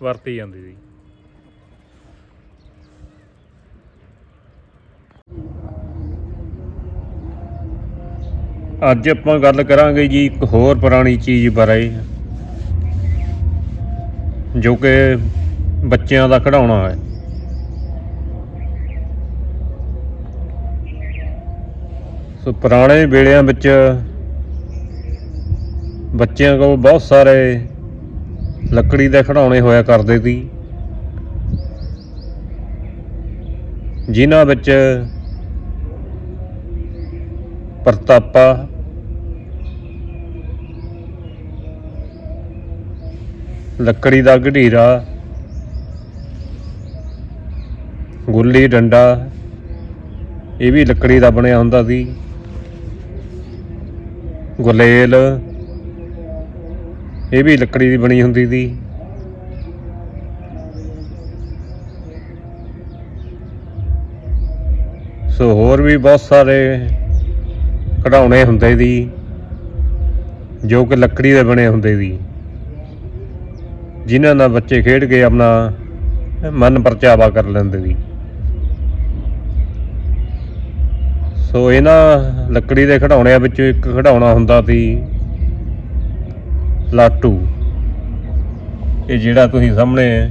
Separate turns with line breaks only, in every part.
ਵਰਤੀ ਜਾਂਦੀ ਸੀ। ਅੱਜ ਆਪਾਂ ਗੱਲ ਕਰਾਂਗੇ ਜੀ ਇੱਕ ਹੋਰ ਪੁਰਾਣੀ ਚੀਜ਼ ਬਾਰੇ, ਜੋ ਕਿ ਬੱਚਿਆਂ ਦਾ ਖਿਡੌਣਾ ਹੈ। ਸੋ ਪੁਰਾਣੇ ਵੇਲਿਆਂ ਵਿੱਚ ਬੱਚਿਆਂ ਕੋਲ ਬਹੁਤ ਸਾਰੇ ਲੱਕੜੀ ਦੇ ਖਿਡੌਣੇ ਹੋਇਆ ਕਰਦੇ ਸੀ। ਜਿਨ੍ਹਾਂ ਵਿੱਚ ਪ੍ਰਤਾਪਾ, ਲੱਕੜੀ ਦਾ ਗਢੀਰਾ ਗੁੱਲੀ ਡੰਡਾ, ਇਹ ਵੀ ਲੱਕੜੀ ਦਾ ਬਣਿਆ ਹੁੰਦਾ ਸੀ। ਗੁਲੇਲ ਇਹ ਵੀ ਲੱਕੜੀ ਦੀ ਬਣੀ ਹੁੰਦੀ ਸੀ। ਸੋ ਹੋਰ ਵੀ ਬਹੁਤ ਸਾਰੇ ਖਿਡੌਣੇ ਹੁੰਦੇ ਸੀ, ਜੋ ਕਿ ਲੱਕੜੀ ਦੇ ਬਣੇ ਹੁੰਦੇ ਸੀ। ਜਿਨ੍ਹਾਂ ਨਾਲ ਬੱਚੇ ਖੇਡ ਕੇ ਆਪਣਾ ਮਨ ਪਰਚਾਵਾ ਕਰ ਲੈਂਦੇ ਸੀ। ਸੋ ਇਹਨਾਂ ਲੱਕੜੀ ਦੇ ਖਿਡੌਣਿਆਂ ਵਿੱਚੋਂ ਇੱਕ ਖਿਡੌਣਾ ਹੁੰਦਾ ਸੀ। ਲਾਟੂ। ਇਹ ਜਿਹੜਾ ਤੁਸੀਂ ਸਾਹਮਣੇ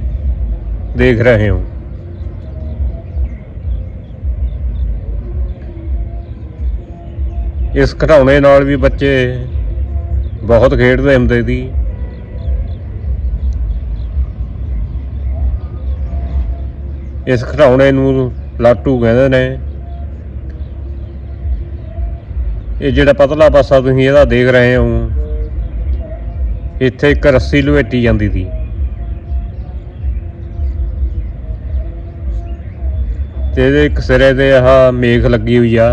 ਦੇਖ ਰਹੇ ਹੋ। ਇਸ ਘਟਾਉਣੇ ਨਾਲ ਵੀ ਬੱਚੇ ਬਹੁਤ ਖੇਡਦੇ ਹੁੰਦੇ ਸੀ। ਇਸ ਘਟਾਉਣੇ ਨੂੰ ਲਾਟੂ ਕਹਿੰਦੇ ਨੇ। ਇਹ ਜਿਹੜਾ ਪਤਲਾ ਪਾਸਾ ਤੁਸੀਂ ਇਹਦਾ ਦੇਖ ਰਹੇ ਹੋ। ਇੱਥੇ ਇੱਕ ਰੱਸੀ ਲੁਹੇਟੀ ਜਾਂਦੀ ਸੀ। ਤੇ ਇਹਦੇ ਇੱਕ ਸਿਰੇ ਤੇ ਆਹ ਮੇਖ ਲੱਗੀ ਹੋਈ ਆ।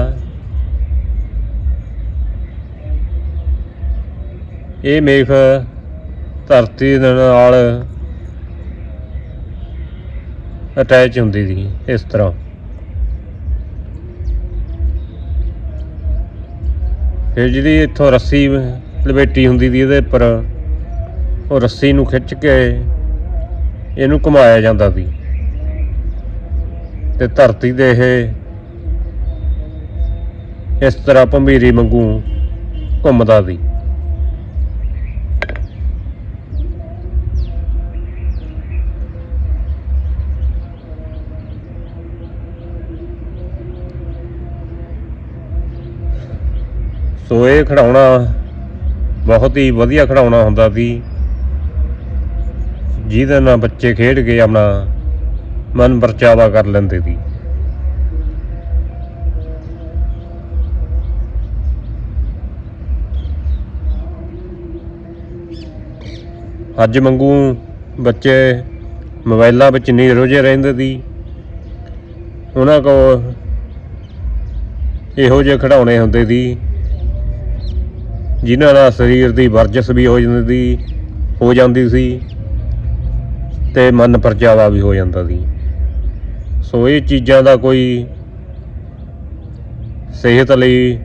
ਇਹ ਮੇਖ ਧਰਤੀ ਦੇ ਨਾਲ ਅਟੈਚ ਹੁੰਦੀ ਸੀ, ਇਸ ਤਰ੍ਹਾਂ। ਫਿਰ ਜਿਹਦੀ ਇੱਥੋਂ ਰੱਸੀ ਲਪੇਟੀ ਹੁੰਦੀ ਸੀ, ਇਹਦੇ ਉੱਪਰ ਉਹ ਰੱਸੀ ਨੂੰ ਖਿੱਚ ਕੇ ਇਹਨੂੰ ਘੁਮਾਇਆ ਜਾਂਦਾ ਸੀ। ਤੇ ਧਰਤੀ ਦੇ ਇਹ ਇਸ ਤਰ੍ਹਾਂ ਭੰਬੀਰੀ ਵਾਂਗੂ ਘੁੰਮਦਾ ਸੀ। ਸੋ ਇਹ ਖਿਡੌਣਾ ਬਹੁਤ ਹੀ ਵਧੀਆ ਖਿਡੌਣਾ ਹੁੰਦਾ ਸੀ। ਜਿਹਦੇ ਨਾਲ ਬੱਚੇ ਖੇਡ ਕੇ ਆਪਣਾ ਮਨ ਪਰਚਾਵਾ ਕਰ ਲੈਂਦੇ ਸੀ। ਅੱਜ ਮੰਗੂ ਬੱਚੇ ਮੋਬਾਈਲਾਂ ਵਿੱਚ ਨਹੀਂ ਰੁੱਝੇ ਰਹਿੰਦੇ ਸੀ। ਉਹਨਾਂ ਕੋਲ ਇਹੋ ਜਿਹੇ ਖਿਡੌਣੇ ਹੁੰਦੇ ਸੀ, ਜਿਨ੍ਹਾਂ ਨਾਲ ਸਰੀਰ ਦੀ ਵਰਜਸ਼ ਵੀ ਹੋ ਜਾਂਦੀ ਸੀ, ਹੋ ਜਾਂਦੀ ਸੀ। ਤੇ ਮਨ ਪਰਚਾਵਾ ਵੀ ਹੋ ਜਾਂਦਾ ਸੀ। ਸੋ ਇਹ ਚੀਜ਼ਾਂ ਦਾ ਕੋਈ ਸਿਹਤ ਲਈ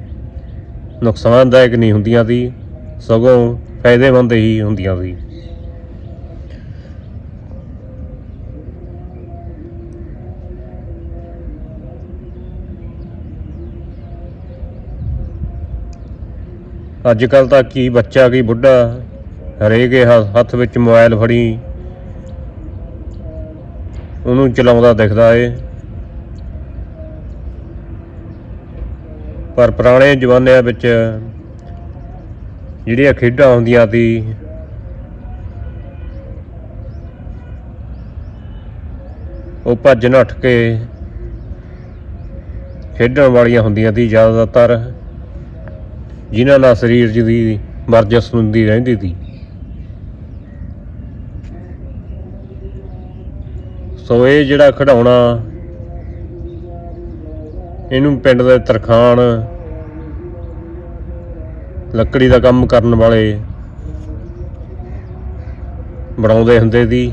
ਨੁਕਸਾਨਦਾਇਕ ਨਹੀਂ ਹੁੰਦੀਆਂ ਸੀ, ਸਗੋਂ ਫਾਇਦੇਮੰਦ ਹੀ ਹੁੰਦੀਆਂ ਸੀ। ਅੱਜ ਕੱਲ ਤਾਂ ਕੀ ਬੱਚਾ, ਕੀ ਬੁੱਢਾ ਹਰੇਕ ਇਹ ਹੱਥ ਵਿੱਚ ਮੋਬਾਈਲ ਫੜੀ ਉਹਨੂੰ ਚਲਾਉਂਦਾ ਦਿਖਦਾ ਏ। ਪਰ ਪੁਰਾਣੇ ਜ਼ਮਾਨਿਆਂ ਵਿੱਚ ਜਿਹੜੀਆਂ ਖੇਡਾਂ ਹੁੰਦੀਆਂ ਸੀ, ਉਹ ਭੱਜ ਨੱਠ ਕੇ ਖੇਡਣ ਵਾਲੀਆਂ ਹੁੰਦੀਆਂ ਸੀ ਜ਼ਿਆਦਾਤਰ, ਜਿਨ੍ਹਾਂ ਨਾਲ ਸਰੀਰ ਦੀ ਵਰਜਸ ਹੁੰਦੀ ਰਹਿੰਦੀ ਸੀ।
ਸੋ ਇਹ ਜਿਹੜਾ ਖਿਡੌਣਾ, ਇਹਨੂੰ ਪਿੰਡ ਦੇ ਤਰਖਾਣ, ਲੱਕੜੀ ਦਾ ਕੰਮ ਕਰਨ ਵਾਲੇ ਬਣਾਉਂਦੇ ਹੁੰਦੇ ਸੀ।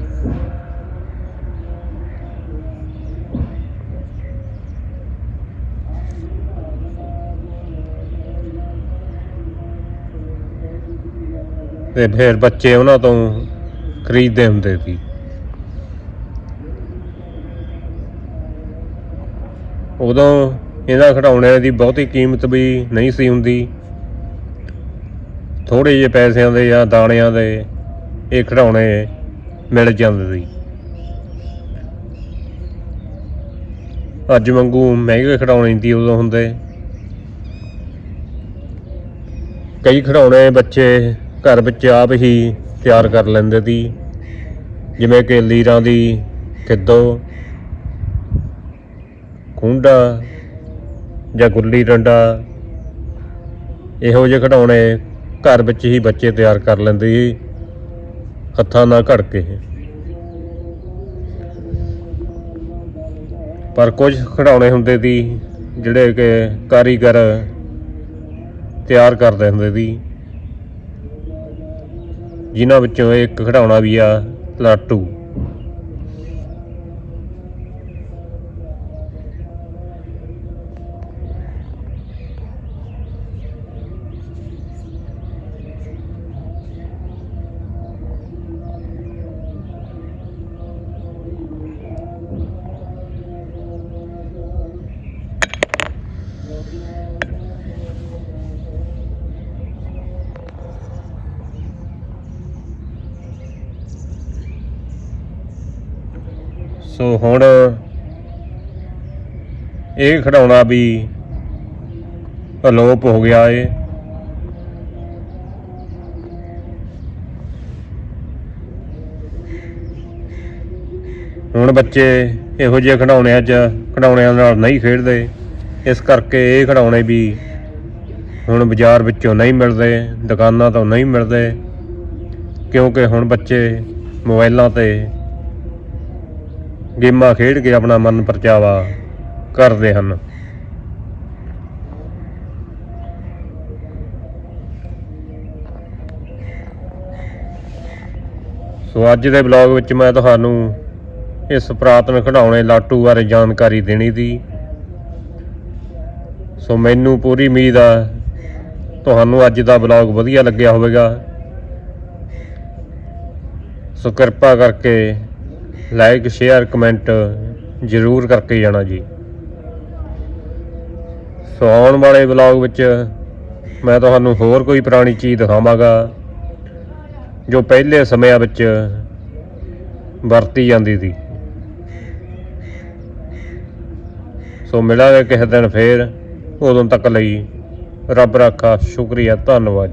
ਤੇ ਫਿਰ ਬੱਚੇ ਉਹਨਾਂ ਤੋਂ ਖਰੀਦਦੇ ਹੁੰਦੇ ਸੀ। ਉਦੋਂ ਇਹਨਾਂ ਖਿਡੌਣਿਆਂ ਦੀ ਬਹੁਤੀ ਕੀਮਤ ਵੀ ਨਹੀਂ ਸੀ ਹੁੰਦੀ। ਥੋੜੇ ਜਿਹੇ ਪੈਸਿਆਂ ਦੇ ਜਾਂ ਦਾਣਿਆਂ ਦੇ ਇਹ ਖਿਡੌਣੇ ਮਿਲ ਜਾਂਦੇ। ਸੀ ਅੱਜ ਵਾਂਗੂ ਮਹਿੰਗੇ ਖਿਡੌਣੇ ਦੀ ਉਦੋਂ ਹੁੰਦੇ। ਕਈ ਖਿਡੌਣੇ ਬੱਚੇ ਘਰ ਵਿੱਚ ਆਪ ਹੀ ਤਿਆਰ ਕਰ ਲੈਂਦੇ ਸੀ। ਜਿਵੇਂ ਕਿ ਲੀਰਾਂ ਦੀ ਖਿੱਦੋ ਖੁੰਡਾ ਜਾਂ ਗੁੱਲੀ ਡੰਡਾ ਇਹੋ ਜਿਹੇ ਖਿਡੌਣੇ ਘਰ ਵਿੱਚ ਹੀ ਬੱਚੇ ਤਿਆਰ ਕਰ ਲੈਂਦੇ ਸੀ, ਹੱਥਾਂ ਨਾਲ ਘੜ ਕੇ ਪਰ ਕੁਝ ਖਿਡੌਣੇ ਹੁੰਦੇ ਸੀ ਜਿਹੜੇ ਕਿ ਕਾਰੀਗਰ ਤਿਆਰ ਕਰਦੇ ਹੁੰਦੇ ਸੀ, ਜਿਨ੍ਹਾਂ ਵਿੱਚੋਂ ਇੱਕ ਖਿਡੌਣਾ ਵੀ ਆ, ਲਾਟੂ। ਸੋ ਹੁਣ ਇਹ ਖਿਡੌਣਾ ਵੀ ਅਲੋਪ ਹੋ ਗਿਆ ਏ। ਹੁਣ ਬੱਚੇ ਇਹੋ ਜਿਹੇ ਖਿਡੌਣਿਆਂ 'ਚ ਖਿਡੌਣਿਆਂ ਨਾਲ ਨਹੀਂ ਖੇਡਦੇ। ਇਸ ਕਰਕੇ ਇਹ ਖਿਡੌਣੇ ਵੀ ਹੁਣ ਬਾਜ਼ਾਰ ਵਿੱਚੋਂ ਨਹੀਂ ਮਿਲਦੇ, ਦੁਕਾਨਾਂ ਤੋਂ ਨਹੀਂ ਮਿਲਦੇ। ਕਿਉਂਕਿ ਹੁਣ ਬੱਚੇ ਮੋਬਾਈਲਾਂ ਤੇ ਗੇਮਾਂ ਖੇਡ ਕੇ ਆਪਣਾ ਮਨ ਪਰਚਾਵਾ ਕਰਦੇ ਹਨ। ਸੋ ਅੱਜ ਦੇ ਬਲੌਗ ਵਿੱਚ ਮੈਂ ਤੁਹਾਨੂੰ ਇਸ ਪੁਰਾਤਨ ਖਿਡੌਣੇ ਲਾਟੂ ਬਾਰੇ ਜਾਣਕਾਰੀ ਦੇਣੀ ਸੀ। ਸੋ ਮੈਨੂੰ ਪੂਰੀ ਉਮੀਦ ਆ, ਤੁਹਾਨੂੰ ਅੱਜ ਦਾ ਬਲੌਗ ਵਧੀਆ ਲੱਗਿਆ ਹੋਵੇਗਾ। ਸੋ ਕਿਰਪਾ ਕਰਕੇ ਲਾਈਕ, ਸ਼ੇਅਰ, ਕਮੈਂਟ ਜ਼ਰੂਰ ਕਰਕੇ ਜਾਣਾ ਜੀ। ਸੋ ਆਉਣ ਵਾਲੇ ਵਲੌਗ ਵਿੱਚ ਮੈਂ ਤੁਹਾਨੂੰ ਹੋਰ ਕੋਈ ਪੁਰਾਣੀ ਚੀਜ਼ ਦਿਖਾਵਾਂਗਾ, ਜੋ ਪਹਿਲੇ ਸਮਿਆਂ ਵਿੱਚ ਵਰਤੀ ਜਾਂਦੀ ਸੀ। ਸੋ ਮਿਲਾਂਗੇ ਕਿਸੇ ਦਿਨ ਫੇਰ, ਉਦੋਂ ਤੱਕ ਲਈ ਰੱਬ ਰਾਖਾ, ਸ਼ੁਕਰੀਆ, ਧੰਨਵਾਦ।